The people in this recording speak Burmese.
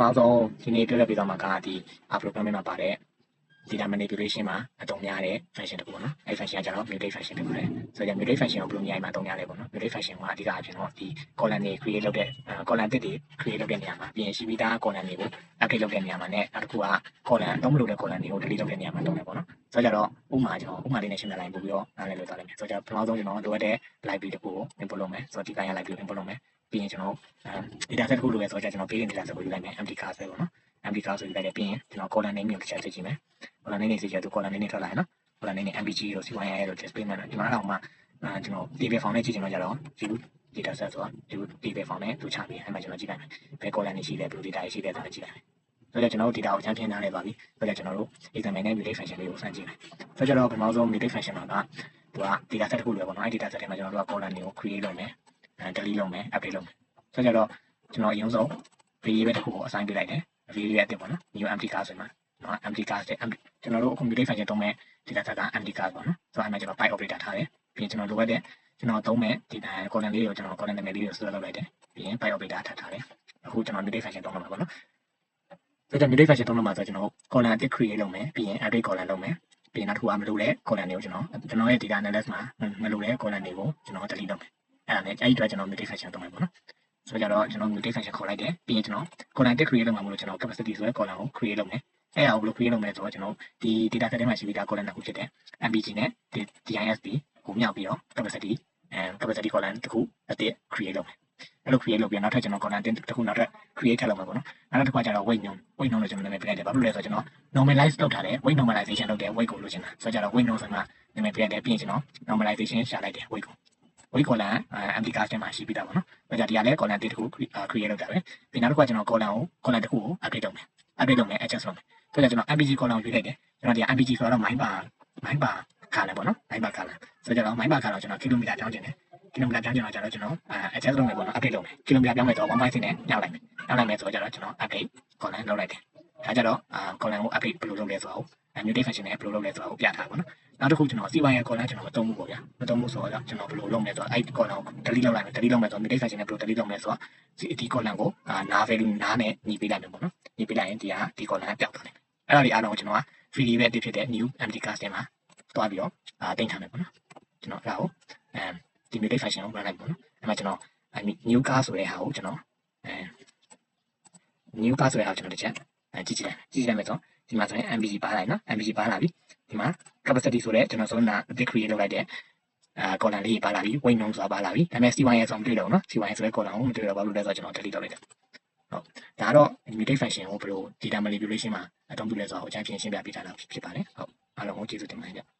နောက်ဆုံးဒီနေ့ပြောပြပေးသွားမှာကဒီ R programming မှာပါတဲ့ data manipulation မှာအသုံးများတဲ့ function တစ်ခုပေါ့နော်အဲဒီ function ကကျတော့ mutate function ဖြစ်ပါတယ်ဆိုတော့ mutate function ကိုဘယ်လိုနေရာမှာအသုံးများလဲပေါ့နော် mutate function ကအဓိကအဖြစ်တော့ဒီ column တွေ create လုပ်တဲ့ column တစ်တွေ create လုပ်တဲ့နေရာမှာပြင်ရှိပြီးသား column တွေကို update လုပ်တဲ့နေရာမှာနဲ့နောက်တစ်ခုက column အသုံးမလုပ်တဲ့ column တွေကို delete လုပ်တဲ့နေရာမှာသုံးတယ်ပေါ့နော်ဆိုတော့ကြတော့ဥပမာကျွန်တော်ဥပမာလေးနဲ့ရှင်းပြလိုက်ပို့ပြီးတော့နားလည်လို့သွားလိမ့်မယ်ဆိုတော့ပထမဆုံးကျွန်တော်လိုအပ်တဲ့ library တစ်ခုကို import လုပ်မယ်ဆိုတော့ဒီပိုင်းက library ကို import လုပ်မယ် ပြီးရင်ကျွန်တော် data set တစ်ခုလိုပဲဆိုတော့ကျွန်တော် parent data set ကိုယူလိုက်မယ် empty class ပဲပေါ့နော် empty class ကိုယူလိုက်တယ်ပြီးရင်ကျွန်တော် column name ကိုတစ်ချက်ထည့်ကြည့်မယ် column name နေစီချက်သူ column name နေထွက်လာရနော် column name နေ mpg လို့ CYI လို့ display မှာဒီမှာတော့မှကျွန်တော် table form နဲ့ကြည့်ချင်တော့ကြတော့ view data set ဆိုတာ view table form နဲ့သူချပြီးအဲ့မှာကျွန်တော်ကြည့်လိုက်မယ်ဘယ် column နေရှိလဲဘယ်လို data ရှိလဲဆိုတာကြည့်လိုက်မယ်ဆိုတော့ကျွန်တော်တို့ data ကိုချမ်းပြင်ထားလဲပါပြီဆိုတော့ကျွန်တော်တို့ example နဲ့ mutate function လေးကိုစမ်းကြည့်မယ်ဆိုတော့ကျွန်တော်ပထမဆုံး mutate function မှာကသူက data set တစ်ခုလိုပဲပေါ့နော်အဲ့ data set ထဲမှာကျွန်တော်တို့က column တွေကို create လုပ်မယ် delete လုပ်မယ် update လုပ်မယ်ဆိုတော့ကျွန်တော်ကျွန်တော်အရင်ဆုံး variable တစ်ခုကို assign ပေးလိုက်တယ် variable အသစ်ပေါ့နော် new empty class ဆိုမှာနော် empty class တဲ့ empty ကျွန်တော်တို့ computation function သုံးမဲ့ data set က empty class ပေါ့နော်ဆိုတော့အဲ့မှာကျွန်တော် byte operator ထားတယ်ပြီးရင်ကျွန်တော်လိုအပ်တဲ့ကျွန်တော်သုံးမဲ့ data column လေးကိုကျွန်တော် column နာမည်လေးကို select လုပ်လိုက်တယ်ပြီးရင် byte operator ထပ်ထားတယ်အခုကျွန်တော် mutate function သုံးမှာပေါ့နော်ဆိုတော့ mutate function သုံးလို့မှာဆိုတော့ကျွန်တော် column အသစ် create လုပ်မယ်ပြီးရင် update column လုပ်မယ်ပြီးရင်နောက်တစ်ခုကမလိုတဲ့ column တွေကိုကျွန်တော်ကျွန်တော်ရဲ့ data analysis မှာမလိုတဲ့ column တွေကိုကျွန်တော် delete လုပ်မယ် အဲ့ဒါနဲ့အဲ့ဒီအတွက်ကျွန်တော် mutate function သုံးမယ်ပေါ့နော်ဆိုတော့ကျွန်တော် mutate function ခေါ်လိုက်တယ်ပြီးရင်ကျွန်တော် column တစ် create လုပ်မှာမလို့ကျွန်တော် capacity ဆိုတဲ့ column ကို create လုပ်မယ်အဲ့ဒါကိုဘယ်လို create လုပ်မလဲဆိုတော့ကျွန်တော်ဒီ data set ထဲမှာရှိပြီးသား column တစ်ခုဖြစ်တဲ့ MPG နဲ့ DISP ကိုမြောက်ပြီးတော့ capacity အဲ capacity column တစ်ခုအသစ် create လုပ်မယ်အဲ့လို create လုပ်ပြီးနောက်ထပ်ကျွန်တော် column တစ်ခုနောက်ထပ် create ထပ်လုပ်မှာပေါ့နော်နောက်တစ်ခုကကျတော့ weight နှုန်း weight နှုန်းလို့ကျွန်တော်နာမည်ပေးလိုက်တယ်ဘာလို့လဲဆိုတော့ကျွန်တော် normalize လုပ်ထားတယ် weight normalization လုပ်တယ် weight ကိုလိုချင်တာဆိုတော့ကျတော့ weight နှုန်းဆိုမှနာမည်ပေးလိုက်တယ်ပြီးရင်ကျွန်တော် normalization ရှာလိုက်တယ် weight ကို weight column empty class ထဲမှာရှိပြီးသားပေါ့နော်။ဒါကြဒီကလည်း column တစ်ခု create လုပ်တာပဲ။ပြီးနောက်တစ်ခုကကျွန်တော် column ကို column တစ်ခုကို update လုပ်မယ်။ update လုပ်မယ် adjust လုပ်မယ်။ဆိုတော့ကျွန်တော် MPG column ကိုရွေးလိုက်တယ်။ကျွန်တော်ဒီ MPG ဆိုတော့ mind bar mind bar column ပေါ့နော်။ mind bar column ဆိုတော့ကျွန်တော် mind bar column ကျွန်တော် kilometer ပြောင်းချင်တယ်။ kilometer ပြောင်းချင်တော့ကျွန်တော်ကျွန်တော် adjust လုပ်မယ်ပေါ့နော် update လုပ်မယ်။ kilometer ပြောင်းမယ်ဆိုတော့1.6နဲ့ညှောက်လိုက်မယ်။ညှောက်လိုက်မယ်ဆိုတော့ကျွန်တော်ကျွန်တော် update column လုပ်လိုက်တယ်။ဒါကြတော့ column ကို update ဘယ်လိုလုပ်လဲဆိုတော့ mutate function နဲ့ဘယ်လိုလုပ်လဲဆိုတော့ပြထားပါတော့။ နောက်တစ်ခုကျွန်တော် CY ရဲ့ column ကျွန်တော်မသုံးဘူးပေါ့ဗျာမသုံးဘူးဆိုတော့ကျွန်တော်ဘယ်လိုလုပ်မလဲဆိုတော့အဲ့ဒီ column ကို delete လုပ်လိုက်မယ် delete လုပ်မယ်ဆိုတော့ mutate function နဲ့ဘယ်လို delete လုပ်မလဲဆိုတော့ဒီ column ကိုနာ value နာနဲ့ညီပေးလိုက်မယ်ပေါ့နော်ညီပေးလိုက်ရင်ဒီဟာဒီ column ကပျောက်သွားတယ်အဲ့ဒါဒီအားလုံးကိုကျွန်တော်က free ပဲတစ်ဖြစ်တဲ့ new empty class ထဲမှာတွားပြီးတော့အာတင်ထားမယ်ပေါ့နော်ကျွန်တော်အဲ့ဒါကိုအဲဒီ mutate function ကို run လိုက်ပေါ့နော်အဲ့မှာကျွန်တော် new class ဆိုတဲ့ဟာကိုကျွန်တော်အဲ new class ဆိုတဲ့ဟာကိုကျွန်တော်တစ်ချက်အဲကြည့်ကြည့်လိုက်ကြည့်ကြည့်လိုက်မယ်ဆို ဒီမှာဆိုရင် MPG ပါလာပြီနော် MPG ပါလာပြီဒီမှာ capacity ဆိုတဲ့ကျွန်တော်ဆိုနာ big create လုပ်လိုက်တဲ့အာ column လေးပါလာပြီ weight number ဆိုတာပါလာပြီဒါပေမဲ့ CYS ဆိုမတွေ့တော့ဘူးနော် CYS ဆိုတဲ့ column ကိုမတွေ့တော့ဘာလို့လဲဆိုတော့ကျွန်တော် delete လုပ်လိုက်တယ်ဟုတ်ဒါတော့ mutate function ကိုဘယ်လို data manipulation မှာအသုံးပြုလဲဆိုတော့အကြမ်းဖျင်းရှင်းပြပေးထားတာဖြစ်ပါတယ်ဟုတ်အားလုံးကိုကျေးဇူးတင်ပါတယ်